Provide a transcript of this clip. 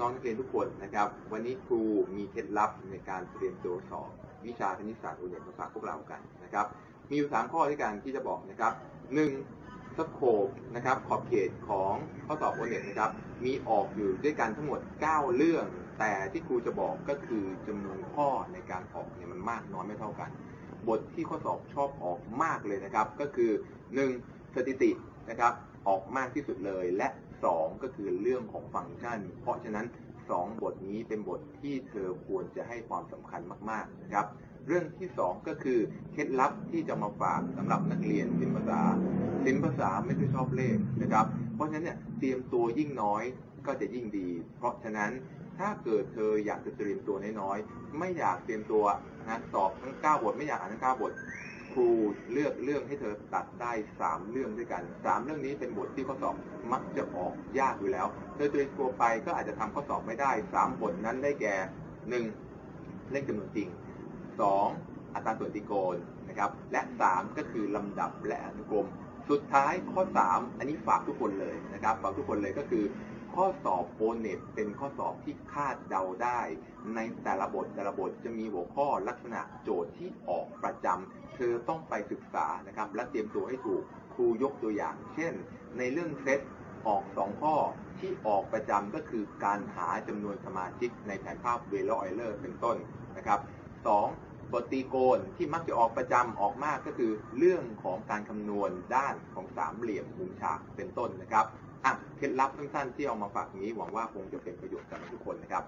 น้องนักเรียนทุกคนนะครับ วันนี้ครูมีเคล็ดลับในการเตรียมตัวสอบวิชาคณิตศาสตร์โรงเรียนมาฝากพวกเรากันนะครับ มีอยู่สามข้อด้วยกันที่จะบอกนะครับหนึ่งสโคปนะครับขอบเขตของข้อสอบโอเน็ตนะครับ มีออกอยู่ด้วยกันทั้งหมด 9 เรื่อง แต่ที่ครูจะบอกก็คือจำนวนข้อในการออกเนี่ยมันมากน้อยไม่เท่ากัน บทที่ข้อสอบชอบออกมากเลยนะครับ ก็คือ 1. สถิตินะครับ ออกมากที่สุดเลย และ 2 ก็คือเรื่องของฟังก์ชัน เพราะฉะนั้น 2 บทนี้เป็นบทที่เธอควรจะให้ความสำคัญมากๆนะครับ เรื่องที่ 2 ก็คือเคล็ดลับที่จะมาฝากสำหรับนักเรียนศิลปภาษาศิลปภาษาไม่ได้ชอบเลขนะครับ เพราะฉะนั้นเนี่ยเตรียมตัวยิ่งน้อยก็จะยิ่งดี เพราะฉะนั้นถ้าเกิดเธออยากจะเตรียมตัวน้อยๆ ไม่อยากเตรียมตัวนะสอบทั้ง 9 บท ไม่อยากอ่านทั้ง 9 บท ครูเลือกเรื่องให้เธอตัดได้3เรื่องด้วยกัน3เรื่องนี้เป็นบทที่ข้อสอบมักจะออกยากอยู่แล้วเธอเตรียมตัวไปก็อาจจะทำข้อสอบไม่ได้3บทนั้นได้แก่ 1. เลขจำนวนจริง 2. อัตราส่วนตรีโกณนะครับ และ3ก็คือลำดับและอนุกรม สุดท้ายข้อ3อันนี้ฝากทุกคนเลยนะครับฝากทุกคนเลยก็คือข้อสอบโอเน็ตเป็นข้อสอบที่คาดเดาได้ ในแต่ละบทแต่ละบทจะมีหัวข้อลักษณะโจทย์ที่ออกประจำ เธอต้องไปศึกษานะครับและเตรียมตัวให้ถูกครูยกตัวอย่าง เช่น ในเรื่องเซตออก 2 ข้อที่ออกประจำก็คือการหาจำนวนสมาชิกในแผนภาพเวลออยเลอร์เป็นต้นนะครับ 2. บทตีโกณที่มักจะออกประจำออกมากก็คือ เรื่องของการคำนวณด้านของสามเหลี่ยมมุมฉากเป็นต้นนะครับอะเคล็ดลับสั้นๆที่เอามาฝากนี้หวังว่าคงจะเป็นประโยชน์กับทุกคนนะครับ